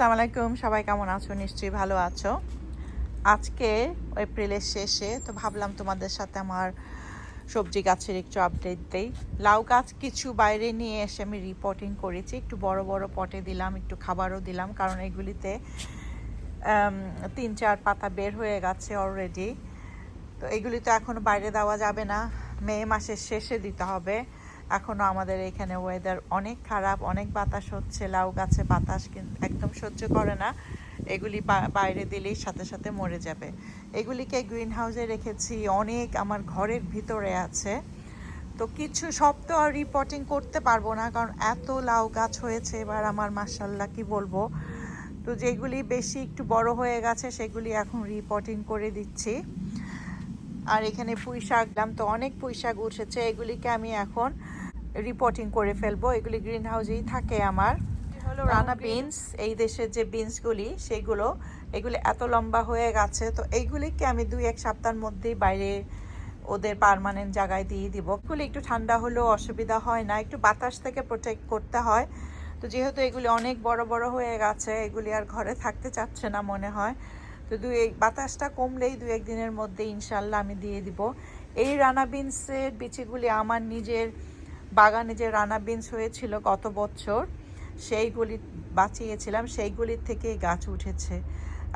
আসসালামু আলাইকুম। সবাই কেমন আছো? নিশ্চয়ই ভালো আছো। আজকে এপ্রিলের শেষে তো ভাবলাম তোমাদের সাথে আমার সবজি গাছের একটু আপডেট দেই। লাউ গাছ কিছু বাইরে নিয়ে এসে আমি রিপোর্টিং করেছি। একটু বড় বড় পটে দিলাম, একটু খাবারও দিলাম। কারণ এগুলিতে তিন, চার পাতা বের হয়ে গেছে অলরেডি তো এগুলি তো এখনও বাইরে দেওয়া যাবে না। মে মাসের শেষে দিতে হবে। এখনও আমাদের এখানে ওয়েদার অনেক খারাপ, অনেক বাতাস হচ্ছে, লাউ গাছে বাতাস কিন্তু একদম সহ্য করে না। এগুলি বাইরে দিলেই সাথে সাথে মরে যাবে। এগুলিকে গ্রিন হাউসে রেখেছি, অনেক আমার ঘরের ভিতরে আছে। তো কিছু সব তো আর রিপোর্টিং করতে পারব না, কারণ এত লাউ গাছ হয়েছে এবার আমার মার্শাল্লাহ কি বলব? তো যেগুলি বেশি একটু বড় হয়ে গেছে, সেগুলি এখন রিপোর্টিং করে দিচ্ছি। আর এখানে পুঁই শাক দাম তো অনেক পুঁই শাক উঠেছে, এগুলিকে আমি এখন রিপোর্টিং করে ফেলব এগুলি গ্রিন হাউসেই থাকে আমার। হলো রানা বিনস এই দেশের যে বিনসগুলি সেগুলো এগুলি এত লম্বা হয়ে গেছে তো এইগুলিকে আমি দুই এক সপ্তাহের মধ্যেই বাইরে ওদের পার্মানেন্ট জায়গায় দিয়ে দিব। এগুলি একটু ঠান্ডা হলেও অসুবিধা হয় না একটু বাতাস থেকে প্রোটেক্ট করতে হয়। তো যেহেতু এগুলি অনেক বড় বড় হয়ে গেছে এগুলি আর ঘরে থাকতে চাচ্ছে না মনে হয়। তো দুই এই বাতাসটা কমলেই দু একদিনের মধ্যে ইনশাল্লাহ আমি দিয়ে দিব। এই রানা বিনসের বিচিগুলি আমার নিজের বাগানে যে রানা বিনস হয়েছিল গত বছর সেইগুলি বাঁচিয়েছিলাম সেইগুলির থেকেই গাছ উঠেছে।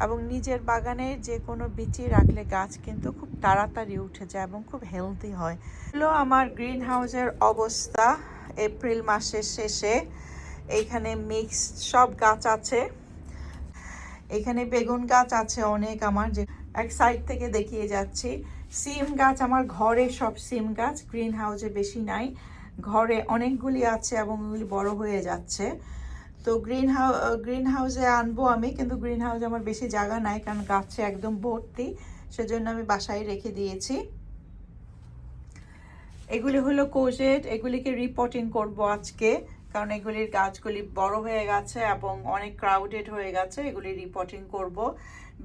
এবং নিজের বাগানে যে কোনো বিচি রাখলে গাছ কিন্তু খুব তাড়াতাড়ি উঠে যায় এবং খুব হেলদি হয়। হলো আমার গ্রিন হাউসের অবস্থা এপ্রিল মাসের শেষে। এইখানে মিক্স সব গাছ আছে। এখানে বেগুন গাছ আছে অনেক আমার। যে এক সাইড থেকে দেখিয়ে যাচ্ছি। সিম গাছ, আমার ঘরে সব সিম গাছ গ্রিন হাউসে বেশি নাই। ঘরে অনেকগুলি আছে এবং ওগুলি বড় হয়ে যাচ্ছে। তো গ্রিন হাউ গ্রিন হাউসে আনব আমি, কিন্তু গ্রিন হাউসে আমার বেশি জায়গা নাই, কারণ গাছে একদম ভর্তি, সেজন্য আমি বাসায় রেখে দিয়েছি। এগুলি হলো কোজেট এগুলিকে রিপোর্টিং করব আজকে, কারণ এগুলির গাছগুলি বড় হয়ে গেছে এবং অনেক ক্রাউডেড হয়ে গেছে, এগুলি রিপোর্টিং করব।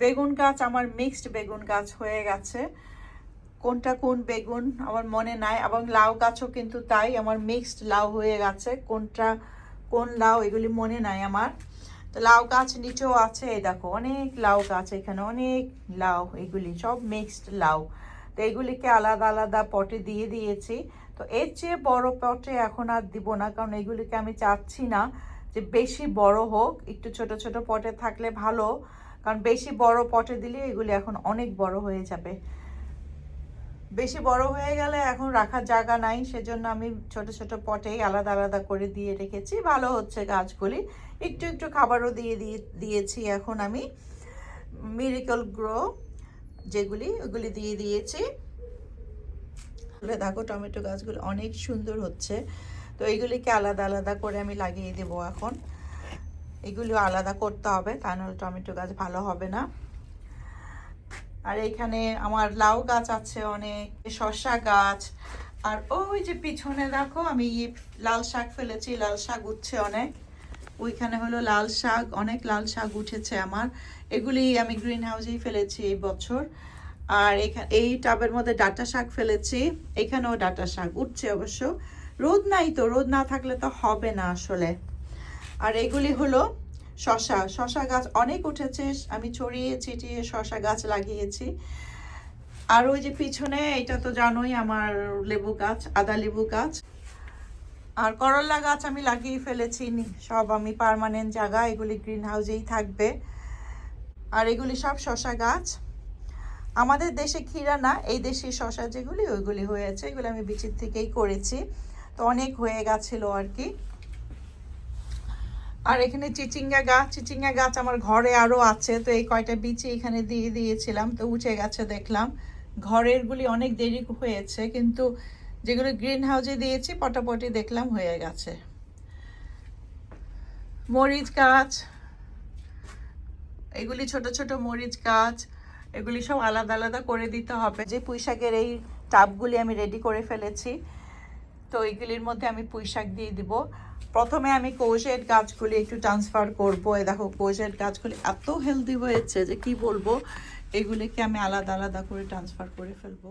বেগুন গাছ, আমার মিক্সড বেগুন গাছ হয়ে গেছে। কোনটা কোন বেগুন আমার মনে নাই, এবং লাউ গাছও কিন্তু তাই, আমার মিক্সড লাউ হয়ে গেছে। কোনটা কোন লাউ এগুলি মনে নাই আমার। তো লাউ গাছ নিচেও আছে, এই দেখো, অনেক লাউ গাছ এখানে, অনেক লাউ এগুলি, সব মিক্সড লাউ। তো এগুলিকে আলাদা আলাদা পটে দিয়ে দিয়েছি। তো এর চেয়ে বড় পটে এখন আর দিব না, কারণ এগুলিকে আমি চাচ্ছি না যে বেশি বড় হোক, একটু ছোট ছোট পটে থাকলে ভালো। কারণ বেশি বড় পটে দিলে এগুলি এখন অনেক বড় হয়ে যাবে। বেশি বড় হয়ে গেলে এখন রাখার জায়গা নাই, সেজন্য আমি ছোট ছোট পটেই আলাদা আলাদা করে দিয়ে রেখেছি। ভালো হচ্ছে গাছগুলি। একটু একটু খাবারও দিয়ে দিয়ে, দিয়েছি এখন আমি। মিরিকল গ্রো যেগুলি, ওগুলি দিয়ে দিয়েছি। দেখো টমেটো গাছগুলো অনেক সুন্দর হচ্ছে। তো এইগুলিকে আলাদা আলাদা করে আমি লাগিয়ে দেবো এখন। এগুলো আলাদা করতে হবে, তা নাহলে টমেটো গাছ ভালো হবে না। আর এইখানে আমার লাউ গাছ আছে অনেক, শসা গাছ, আর ওই যে পিছনে দেখো আমি লাল শাক ফেলেছি, লাল শাক উঠছে অনেক। ওইখানে হলো লাল শাক, অনেক লাল শাক উঠেছে আমার। এগুলি আমি গ্রিন হাউসেই ফেলেছি এই বছর। আর এখানে এই টাবের মধ্যে ডাটা শাক ফেলেছি, এখানেও ডাটা শাক উঠছে অবশ্য। রোদ নাই তো, রোদ না থাকলে তো হবে না আসলে। আর এগুলি হলো শশা শশা গাছ অনেক উঠেছে, আমি ছড়িয়ে ছিটিয়ে শশা গাছ লাগিয়েছি। আর ওই যে পিছনে, এটা তো জানোই আমার লেবু গাছ, আদা লেবু গাছ। আর করলা গাছ আমি লাগিয়ে ফেলেছি, সব আমি পার্মানেন্ট জায়গা, এগুলি গ্রিন হাউসেই থাকবে। আর এগুলি সব শশা গাছ। আমাদের দেশে ক্ষীরা না, এই দেশে শশা যেগুলি, ওইগুলি হয়েছে, এগুলো আমি বিচির থেকেই করেছি। তো অনেক হয়ে গেছিল আর কি। আর এখানে চিচিঙ্গা গাছ চিচিঙ্গা গাছ আমার ঘরে আরও আছে, তো এই কয়টা বিচি এখানে দিয়ে দিয়েছিলাম, তো উঠে গেছে দেখলাম। ঘরেরগুলি অনেক দেরি হয়েছে, কিন্তু যেগুলো গ্রিন হাউসে দিয়েছি, পটাপটি দেখলাম হয়ে গেছে। মরিচ গাছ, এগুলি ছোট ছোট মরিচ গাছ, এগুলি সব আলাদা আলাদা করে দিতে হবে। যে পুঁইশাকের এই টাবগুলি আমি রেডি করে ফেলেছি, তো এইগুলির মধ্যে আমি পুঁই শাক দিয়ে দিব। প্রথমে আমি কোশেট গাছগুলি একটু ট্রান্সফার করব। এ দেখো কোশেট গাছগুলি এত হেলদি হয়েছে যে কি বলব, এগুলিকে আমি আলাদা আলাদা করে ট্রান্সফার করে ফেলব।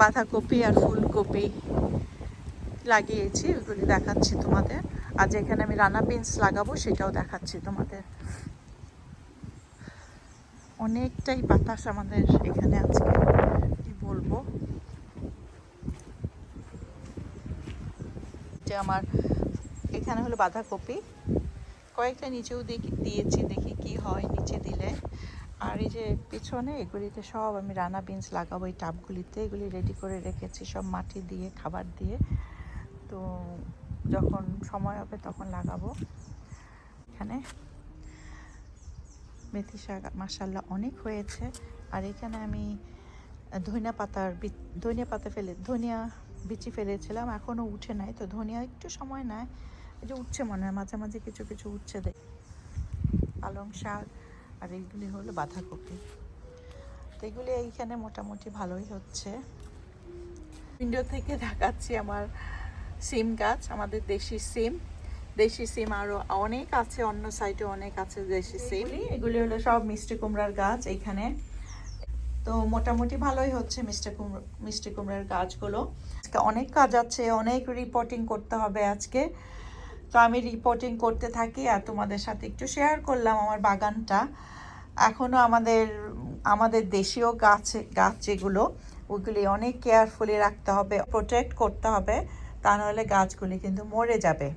বাঁধাকপি আর ফুলকপি। লাগিয়েছি, ওগুলি দেখাচ্ছি তোমাদের। আজ এখানে আমি রানা বিনস লাগাবো, সেটাও দেখাচ্ছি তোমাদের। অনেকটাই বাতাস আমাদের এখানে আজকে, কি বলব? যে আমার এখানে হলো বাঁধাকপি। কয়েকটা নিচেও দেখি দিয়েছি, দেখি কি হয় নিচে দিলে। আর এই যে পিছনে এগুলিতে সব আমি রানা বিনস লাগাবো, এই টাবগুলিতে। এগুলি রেডি করে রেখেছি, সব মাটি দিয়ে, খাবার দিয়ে। তো যখন সময় হবে তখন লাগাবো। এখানে মেথি শাক মাসাল্লাহ অনেক হয়েছে। আর এখানে আমি ধনিয়া পাতার ধনিয়া পাতা ফেলে, ধনিয়া বিচি ফেলেছিলাম এখনও উঠে নাই। তো ধনিয়া একটু সময় নেয়। এই যে উঠছে মনে হয়, মাঝে মাঝে কিছু কিছু উঠছে দেখ পালং শাক আর এইগুলি হলো বাঁধাকপি। তো এগুলি এইখানে মোটামুটি ভালোই হচ্ছে। উইন্ডো থেকে দেখাচ্ছি আমার সিম গাছ, আমাদের দেশি সিম। দেশি সিম আরও অনেক আছে, অন্য সাইডে অনেক আছে দেশি সিম। এগুলি হলো সব মিষ্টি কুমড়ার গাছ এইখানে তো মোটামুটি ভালোই হচ্ছে মিষ্টি কুমড়ো মিষ্টি কুমড়ার গাছগুলো। আজকে অনেক কাজ আছে, অনেক রিপোর্টিং করতে হবে আজকে। তো আমি রিপোর্টিং করতে থাকি আর তোমাদের সাথে একটু শেয়ার করলাম আমার বাগানটা। এখনও আমাদের আমাদের দেশীয় গাছ গাছ যেগুলো ওইগুলি অনেক কেয়ারফুলি রাখতে হবে প্রোটেক্ট করতে হবে। তা নাহলে গাছগুলি কিন্তু মরে যাবে।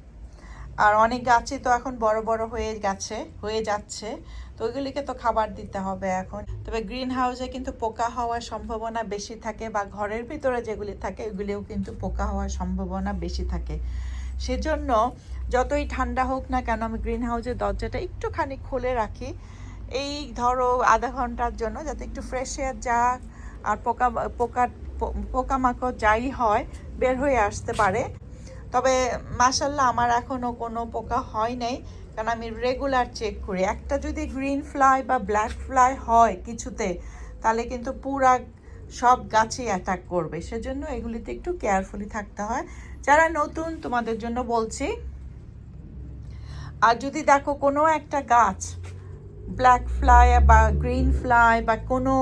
আর অনেক গাছই তো এখন বড় বড় হয়ে গেছে, হয়ে যাচ্ছে। তো ওইগুলিকে তো খাবার দিতে হবে এখন। তবে গ্রিন হাউসে কিন্তু পোকা হওয়ার সম্ভাবনা বেশি থাকে বা ঘরের ভিতরে যেগুলি থাকে, ওইগুলিও কিন্তু পোকা হওয়ার সম্ভাবনা বেশি থাকে। সেজন্য যতই ঠান্ডা হোক না কেন আমি গ্রিন হাউসের দরজাটা একটুখানি খুলে রাখি। এই ধরো আধা ঘণ্টার জন্য যাতে একটু ফ্রেশ এয়ার যাক। আর পোকা পোকা পোকামাকড় যাই হয়, বের হয়ে আসতে পারে। তবে মাসাল্লাহ আমার এখনও কোনো পোকা হয় নাই, কারণ আমি রেগুলার চেক করি। একটা যদি গ্রিন ফ্লাই বা ব্ল্যাক ফ্লাই হয় কিছুতে, তাহলে কিন্তু পুরা সব গাছই অ্যাটাক করবে। সেজন্য এগুলিতে একটু কেয়ারফুলি থাকতে হয়। যারা নতুন, তোমাদের জন্য বলছি, আর যদি দেখো কোনো একটা গাছ ব্ল্যাক ফ্লাই বা গ্রিন ফ্লাই বা কোনো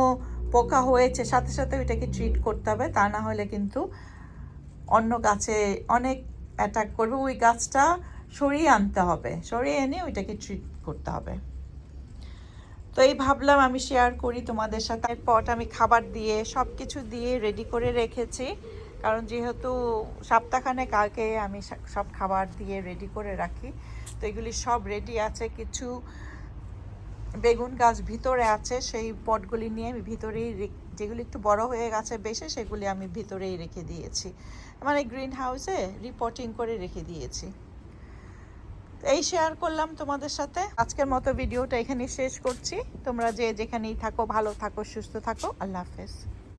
পোকা হয়েছে, সাথে সাথে ওইটাকে ট্রিট করতে হবে, তা না হলে কিন্তু অন্য গাছে অনেক অ্যাটাক করবে। ওই গাছটা সরিয়ে আনতে হবে, সরিয়ে এনে ওইটাকে ট্রিট করতে হবে। তো এই ভাবলাম আমি শেয়ার করি তোমাদের সাথে। পট আমি খাবার দিয়ে সব কিছু দিয়ে রেডি করে রেখেছি। কারণ যেহেতু সপ্তাহখানেক আগে আমি সব খাবার দিয়ে রেডি করে রাখি, তো এগুলি সব রেডি আছে। কিছু বেগুন গাছ ভিতরে আছে, সেই পটগুলি নিয়ে আমি ভিতরেই যেগুলি একটু বড় হয়ে গেছে বেশি, সেগুলি আমি ভিতরেই রেখে দিয়েছি। মানে গ্রিন হাউসে রিপোর্টিং করে রেখে দিয়েছি। এই শেয়ার করলাম তোমাদের সাথে। আজকের মতো ভিডিওটা এখানে শেষ করছি। তোমরা যে যেখানেই থাকো, ভালো থাকো, সুস্থ থাকো। আল্লাহ হাফেজ।